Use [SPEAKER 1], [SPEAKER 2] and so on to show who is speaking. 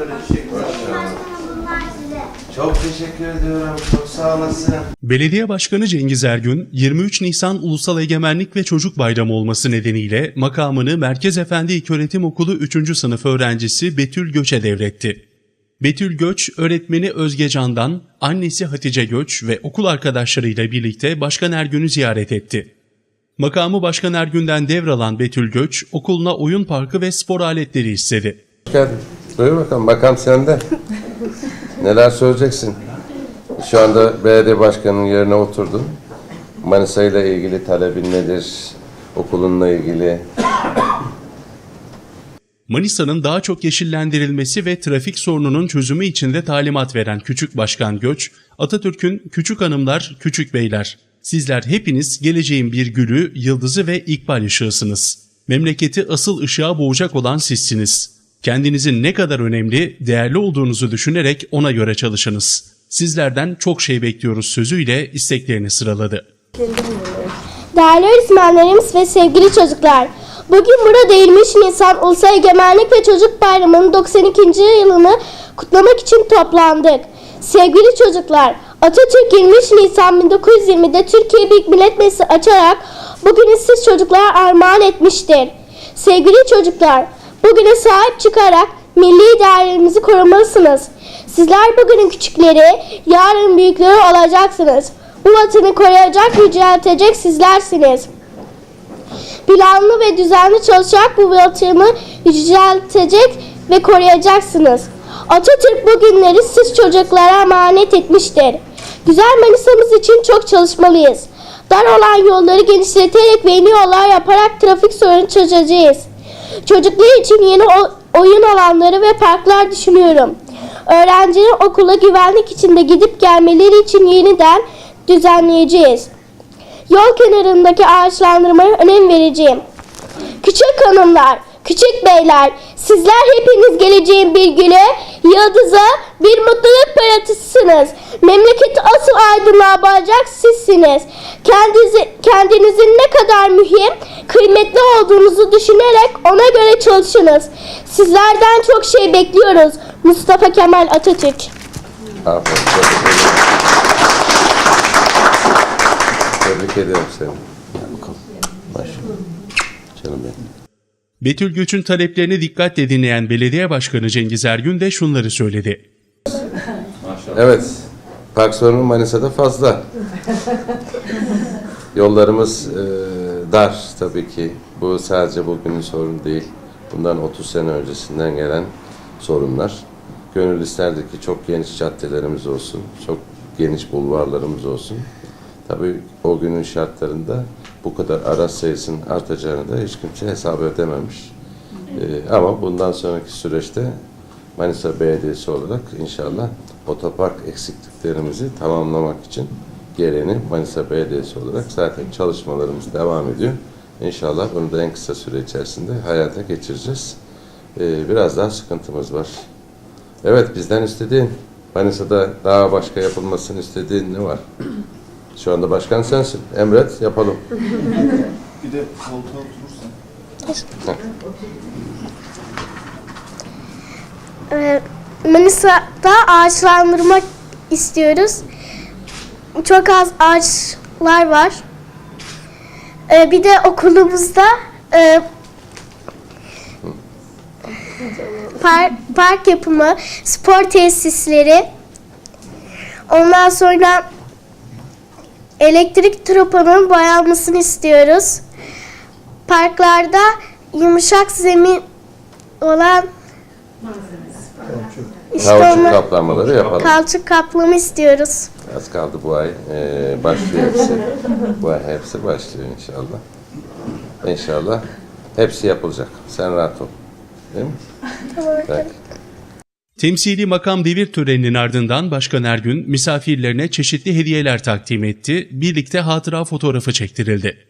[SPEAKER 1] böyle çiçek maşallah. Çok teşekkür ediyorum. Çok sağ olasın.
[SPEAKER 2] Belediye Başkanı Cengiz Ergün, 23 Nisan Ulusal Egemenlik ve Çocuk Bayramı olması nedeniyle makamını Merkez Efendi İlköğretim Okulu 3. sınıf öğrencisi Betül Göç'e devretti. Betül Göç, öğretmeni Özge Can'dan, annesi Hatice Göç ve okul arkadaşlarıyla birlikte Başkan Ergün'ü ziyaret etti. Makamı Başkan Ergün'den devralan Betül Göç, okuluna oyun parkı ve spor aletleri istedi.
[SPEAKER 3] Hoş geldin. Buyur bakalım. Bakalım sende. Neler söyleyeceksin? Şu anda belediye başkanının yerine oturdun. Manisa ile ilgili talebin nedir? Okulunla ilgili.
[SPEAKER 2] Manisa'nın daha çok yeşillendirilmesi ve trafik sorununun çözümü için de talimat veren Küçük Başkan Göç, Atatürk'ün küçük hanımlar, küçük beyler. Sizler hepiniz geleceğin bir gülü, yıldızı ve ikbal ışığısınız. Memleketi asıl ışığa boğacak olan sizsiniz. Kendinizin ne kadar önemli, değerli olduğunuzu düşünerek ona göre çalışınız. Sizlerden çok şey bekliyoruz sözüyle isteklerini sıraladı.
[SPEAKER 4] Değerli öğretmenlerimiz ve sevgili çocuklar, bugün burada 23 Nisan Ulusal Egemenlik ve Çocuk Bayramı'nın 92. yılını kutlamak için toplandık. Sevgili çocuklar, Atatürk 23 Nisan 1920'de Türkiye Büyük Millet Meclisi açarak bugünü siz çocuklara armağan etmiştir. Sevgili çocuklar, bugüne sahip çıkarak milli değerlerimizi korumalısınız. Sizler bugünün küçükleri, yarın büyükleri olacaksınız. Bu vatanı koruyacak, yüceltecek sizlersiniz. Planlı ve düzenli çalışarak bu vatanı yüceltecek ve koruyacaksınız. Atatürk bu günleri siz çocuklara emanet etmiştir. Güzel Manisa'mız için çok çalışmalıyız. Dar olan yolları genişleterek ve yeni yollar yaparak trafik sorunu çözeceğiz. Çocuklar için yeni oyun alanları ve parklar düşünüyorum. Öğrencilerin okula güvenlik içinde gidip gelmeleri için yeniden düzenleyeceğiz. Yol kenarındaki ağaçlandırmaya önem vereceğim. Küçük hanımlar, küçük beyler, sizler hepiniz geleceğin bir güne, yıldıza, bir mutluluk parıltısısınız. Memleketi asıl aydınlığa bağlayacak sizsiniz. Kendinizi, kendinizin ne kadar mühim, kıymetli olduğunuzu düşünerek ona göre çalışınız. Sizlerden çok şey bekliyoruz. Mustafa Kemal Atatürk.
[SPEAKER 3] Aferin. Tebrik ediyorum seni. Maşallah. Canım benim.
[SPEAKER 2] Betül Göç'ün taleplerini dikkatle dinleyen belediye başkanı Cengiz Ergün de şunları söyledi.
[SPEAKER 3] Evet. Park sorunu Manisa'da fazla. Yollarımız e, dar tabii ki. Bu sadece bugünün sorunu değil. Bundan 30 sene öncesinden gelen sorunlar. Gönül isterdi ki çok geniş caddelerimiz olsun, çok geniş bulvarlarımız olsun. Tabii o günün şartlarında bu kadar araç sayısının artacağını da hiç kimse hesap edememiş. E, ama bundan sonraki süreçte Manisa Belediyesi olarak inşallah otopark eksikliklerimizi tamamlamak için gereğini Manisa Belediyesi olarak zaten çalışmalarımız devam ediyor. İnşallah bunu da en kısa süre içerisinde hayata geçireceğiz. Ee, biraz daha sıkıntımız var. Evet bizden istediğin Manisa'da daha başka yapılmasını istediğin ne var? Şu anda başkan sensin. Emret yapalım.
[SPEAKER 1] Bir de koltuğa oturursan.
[SPEAKER 4] Ee, Manisa'da ağaçlandırmak istiyoruz. Çok az ağaçlar var. Ee, bir de okulumuzda e, par- park yapımı, spor tesisleri, ondan sonra elektrik tropanın boyanmasını istiyoruz. Parklarda yumuşak zemin olan işte onu
[SPEAKER 3] kaplamaları yapalım.
[SPEAKER 4] kalçık kaplama istiyoruz.
[SPEAKER 3] Az kaldı bu ay. Ee, başlıyor hepsi. bu ay hepsi başlıyor inşallah. İnşallah hepsi yapılacak. Sen rahat ol. Değil mi? Peki.
[SPEAKER 2] Temsili makam devir töreninin ardından Başkan Ergün misafirlerine çeşitli hediyeler takdim etti, birlikte hatıra fotoğrafı çektirildi.